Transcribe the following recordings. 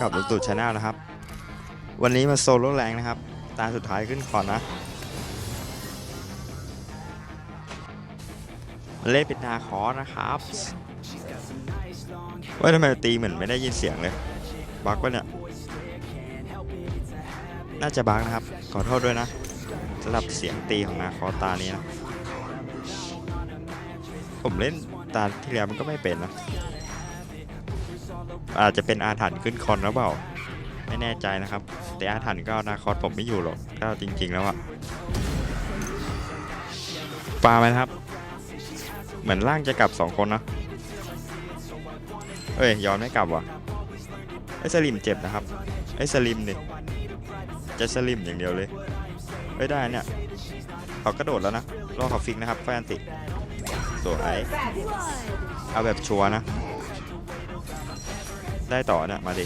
กับลุงตู่ชาแนลนะครับ วันนี้มาโซโล่แรงนะครับ ตาสุดท้ายขึ้นคอนนะมาเล่นเป็นนาคอนะครับว่าทำไมตีเหมือนไม่ได้ยินเสียงเลย บักปะเนี่ย น่าจะบักนะครับ ขอโทษด้วยนะสำหรับเสียงตีของนาคอตานี้นะ ผมเล่นตาที่แล้วมันก็ไม่เป็นนะ อาจจะเป็นอาถรรพ์ขึ้นคอนหรือเปล่า ไม่แน่ใจนะครับ แต่อาถรรพ์ก็นาคตผมไม่อยู่หรอกถ้าจริง ๆ แล้วอะปลาไหมครับ เหมือนร่างจะกลับสองคนนะเอ้ยย้อนไม่กลับว่ะไอ้สลิมเจ็บนะครับไอ้สลิมดิจะสลิมอย่างเดียวเลยเอ้ยได้เนี่ยเขากระโดดแล้วนะรอเขาฟิกนะครับแฟนติสวยเอาแบบชัวนะ ได้ต่อเนี่ยมาดิ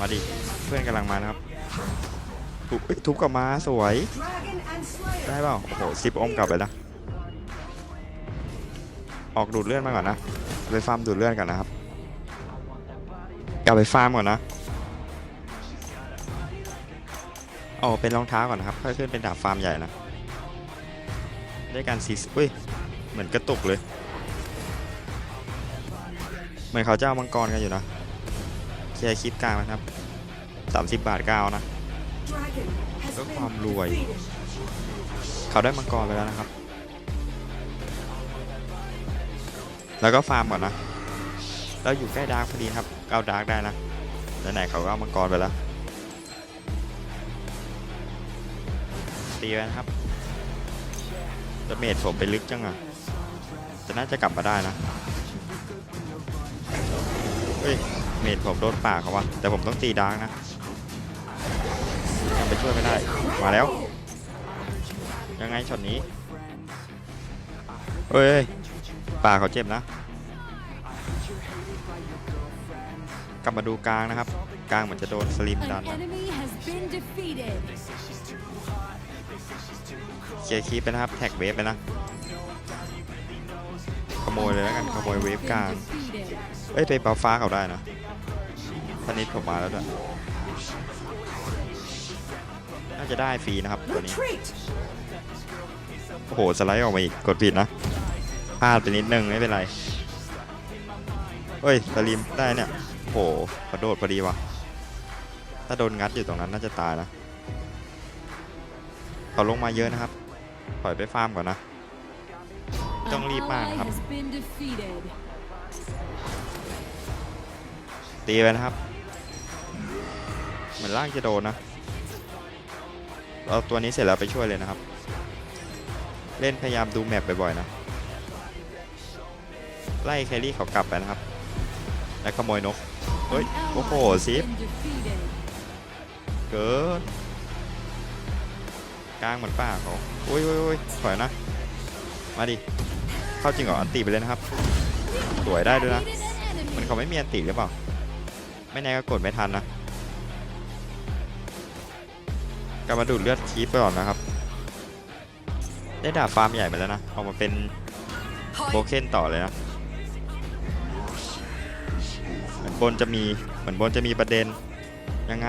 มาดิ เพื่อนกำลังมานะครับทุบทุบกลับมาสวย ได้เปล่าโอ้โหสิบองค์กลับเลยนะ ออกดูดเลือดมาก่อนนะ ไปฟาร์มดูดเลือดก่อนนะครับ กลับไปฟาร์มก่อนนะอ๋อเป็นรองเท้าก่อนนะครับ ค่อยขึ้นเป็นดาบฟาร์มใหญ่นะได้การซีอุ้ย เหมือนกระตุกเลย เหมือนเขาจะเอามังกรกันอยู่นะเคลียร์คลิปกลางนะครับ 30 บาทก้าวนะเพื่อความรวย เขาได้มังกรไปแล้วนะครับ แล้วก็ฟาร์มก่อนนะ เราอยู่ใกล้ดาร์กพอดีครับ เอาดาร์กได้นะไหนเขาก็เอามังกรไปแล้ว ตีไปนะครับจะเมดผมไปลึกจังอะจะน่าจะกลับมาได้นะ เฮ้ยเมดผมโดนป่าเขาวะแต่ผมต้องตีดาร์กนะยังไปช่วยไม่ได้ มาแล้ว ยังไงช็อตนี้เฮ้ยป่าเขาเจ็บนะ กลับมาดูกลางนะครับ กลางเหมือนจะโดนสลิมดัน An นะ enemy has been defeated. เคลียร์คีปไปนะครับ แท็กเวฟไปนะ ขโมยเลยแล้วกัน ขโมยเวฟกลาง Defeated. เอ้ยไปเปาฟ้าเขาได้นะธนิดผมมาแล้วด้วยน่าจะได้ฟรีนะครับตัวนี้ โอ้โห สไลด์ออกมาอีก กดผิดนะ พลาดไปนิดนึงไม่เป็นไร เฮ้ยสลิมได้เนี่ย โอ้โหกระโดดพอดีวะถ้าโดนงัดอยู่ตรงนั้นน่าจะตายนะ เขาลงมาเยอะนะครับ ปล่อยไปฟาร์มก่อนนะ ต้องรีบมากครับ ตีไปนะครับ เหมือนล่างจะโดนนะ เราตัวนี้เสร็จแล้วไปช่วยเลยนะครับ เล่นพยายามดูแมปบ่อยๆนะ ไล่แครี่เขากลับไปนะครับ และขโมยนก เฮ้ย โอ้โหซิป been defeated. เกินกลางเหมือนป่าเขาอุ้ยอุ้ยอุ้ยถอยนะ มาดิ เข้าจริงเหรอ อันตีไปเลยนะครับ สวยได้ด้วยนะ มันเขาไม่มีอันติหรือเปล่า ไม่แน่ก็กดไม่ทันนะกลับมาดูดเลือดคีปไปก่อนนะครับ ได้ดาบฟาร์มใหญ่ไปแล้วนะเอามาเป็นโบเคนต่อเลยนะเหมือนบนจะมีเหมือนบนจะมีประเด็นยังไง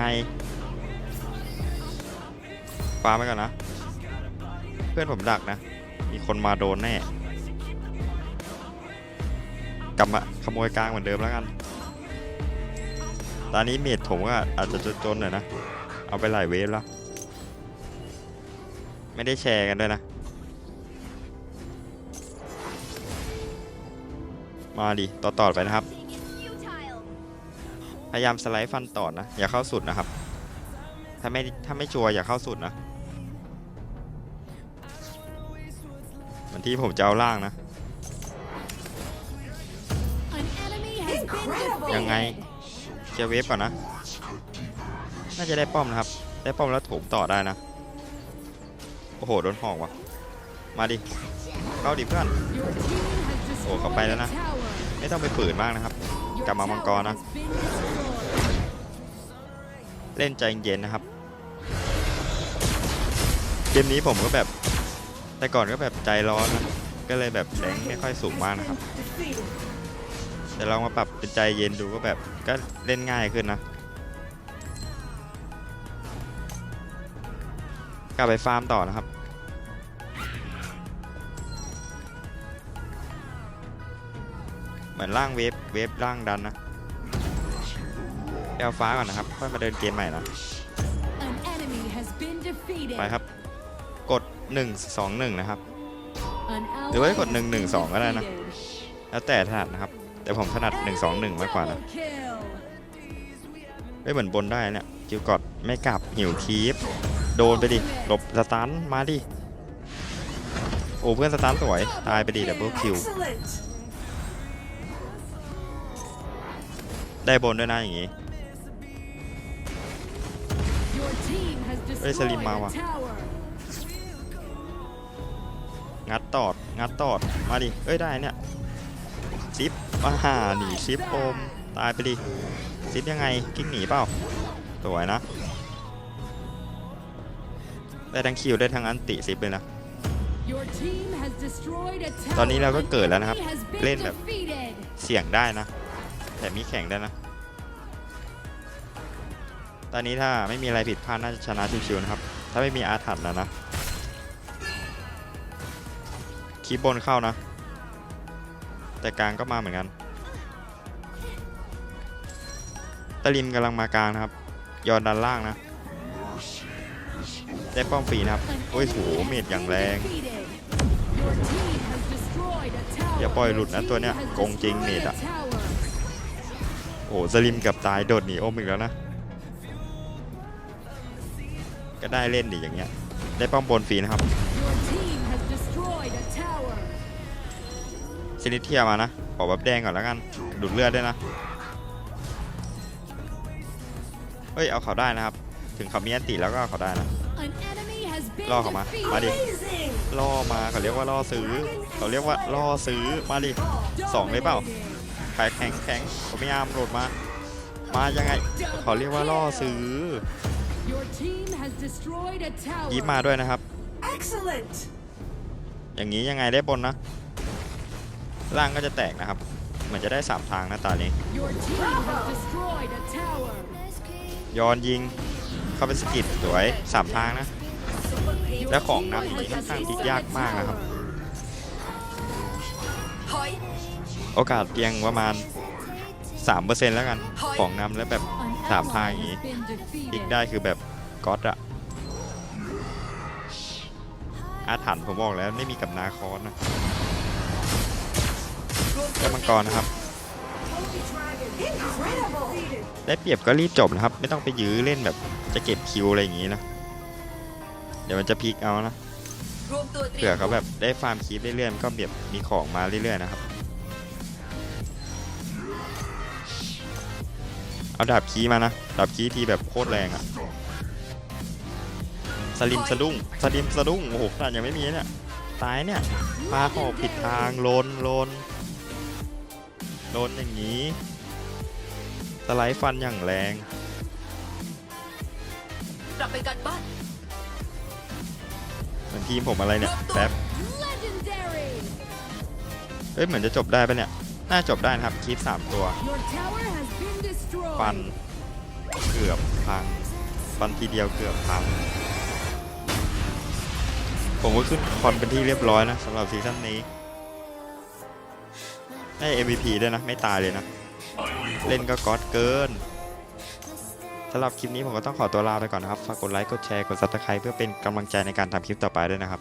ฟาร์มไปก่อนนะ เพื่อนผมดักนะ มีคนมาโดนแน่กลับมาขโมยกลางเหมือนเดิมแล้วกัน ตอนนี้เมดผมก็อาจจะจนๆหน่อยนะ เอาไปหลายเวฟแล้ว ไม่ได้แชร์กันด้วยนะ มาดิต่อต่อไปนะครับ พยายามสไลด์ฟันต่อนะ อย่าเข้าสุดนะครับ ถ้าไม่ถ้าไม่ชัวร์อย่าเข้าสุดนะเหมือนที่ผมจะเอาล่างนะ An enemy has been defeated. ยังไง เคลียร์เวฟก่อนนะ น่าจะได้ป้อมนะครับ ได้ป้อมแล้วถมต่อได้นะ โอ้โห โดนหอกว่ะ มาดิ เข้าดิเพื่อน โอ้เขาไปแล้วนะ ไม่ต้องไปฝืนมากนะครับ กลับมามังกรนะ เล่นใจเย็นนะครับ เกมนี้ผมก็แบบ แต่ก่อนก็แบบใจร้อนนะ ก็เลยแบบแรงไม่ค่อยสูงมากนะครับ แต่ลองมาปรับ เป็นใจเย็นดูก็แบบก็เล่นง่ายขึ้นนะกลับไปฟาร์มต่อนะครับ เหมือนล่างเวฟเวฟล่างดันนะเอาฟ้าก่อนนะครับ ค่อยมาเดินเกมใหม่นะ An enemy has been defeated. ไปครับ กด 1 2 1 นะครับ An หรือว่า ally กด has 1 been 1 2 ก็ได้นะ defeated. แล้วแต่ถนัดนะครับ แต่ผมถนัด 1 2 1 มากกว่านะไม่เหมือนบนได้เนี่ยจิวกอดไม่กลับหิวคีฟโดนไปดิหลบสตันมาดิโอ้เพื่อนสตันสวย ตายไปดิดับเบิลคิวได้บนด้วยนะอย่างงี้ Your team has เฮ้ยสลิมมาว่ะ งัดตอด งัดตอด มาดิ เอ้ยได้เนี่ย ซิปมาหาหนีซิปโอม ตายไปดิ ซิปยังไงกิ๊กหนีเปล่า สวยนะ ได้ทั้งคิวได้ทั้งอันติซิปเลยนะ Your team has destroyed a tower. ตอนนี้เราก็ An เกิดแล้วนะครับ enemy has been เล่นแบบ defeated. เสี่ยงได้นะ แต่มีแข่งได้นะ ตอนนี้ถ้าไม่มีอะไรผิดพลาดน่าจะชนะชิวๆนะครับ ถ้าไม่มีอาถรรพ์นะนะคีบบนเข้านะ แต่กลางก็มาเหมือนกันตะลิมกำลังมากลางนะครับ ยอนดันล่างนะได้ป้อมฟรีนะครับ โอ้ยโหเมดอย่างแรง อย่าปล่อยหลุดนะตัวเนี้ยโกงจริงเมดอะโอ้โหสลิมกับตายโดดหนีโอมอีกแล้วนะ ก็ได้เล่นดิอย่างเงี้ย ได้ป้อมบนฟรีนะครับ ซินิเทียมานะ ขอบับแดงก่อนแล้วกัน ดูดเลือดด้วยนะ เฮ้ย เอาเขาได้นะครับ ถึงเขามีอันติแล้วก็เอาเขาได้นะ An enemy has been ล่อเขามา มาดิ defeated. Amazing. ล่อมาเขาเรียกว่าล่อซื้อ เขาเรียกว่าล่อซื้อ มาดิสองเลยเปล่า Dominating. แข็งแข็งแข็งผมพยายามโหลดมา มายังไง เขาเรียกว่าล่อซื้อ Your team has destroyed a tower. ยิ้มมาด้วยนะครับ Excellent. อย่างนี้ยังไงได้บนนะ ล่างก็จะแตกนะครับ เหมือนจะได้สามทางนะตอนนี้ Your team has destroyed a tower. ย้อนยิง เข้าไปสกิดสวยสามทางนะ และของนำอย่างนี้ค่อนข้างพลิกยากมากนะครับถอยโอกาสเพียงประมาณ 3%แล้วกัน ของนำแล้วแบบ An สามทาง ally อย่างนี้ has been พลิก defeated. ได้คือแบบก๊อตอะอาถรรพ์ผมบอกแล้วไม่มีกับนาคอนนะ แล้มังกรนะครับ ได้เปรียบก็รีบจบนะครับ ไม่ต้องไปยื้อเล่นแบบจะเก็บคิวอะไรอย่างนี้นะ เดี๋ยวมันจะพลิกเอานะเผื่อเขาแบบได้ฟาร์มคีปเรื่อยๆก็แบบมีของมาเรื่อยๆนะครับ เอาดาบคีมานะ ดาบคีทีแบบโคตรแรงอะสลิมสะดุ้งสลิมสะดุ้งโอ้โหขนาดยังไม่มีเนี่ย ตายเนี่ยพาหอบผิดทางโลนโลน โลนอย่างนี้ สไลด์ฟันอย่างแรงกลับไปกันบ้านเหมือนทีมผมอะไรเนี่ยแป๊บ Legendary. เอ้ยเหมือนจะจบได้ปะเนี่ย น่าจบได้นะครับคีปสามตัว Your tower has been destroyed. ฟันเกือบพัง ฟันทีเดียวเกือบพัง ผมก็ขึ้นคอนเป็นที่เรียบร้อยนะสำหรับซีซั่นนี้ ได้ MVP ด้วยนะ ไม่ตายเลยนะ เล่นก็ก๊อตเกินสำหรับคลิปนี้ผมก็ต้องขอตัวลาไปก่อนนะครับ ฝากกดไลค์ กดแชร์ กด subscribe เพื่อเป็นกำลังใจในการทำคลิปต่อไปด้วยนะครับ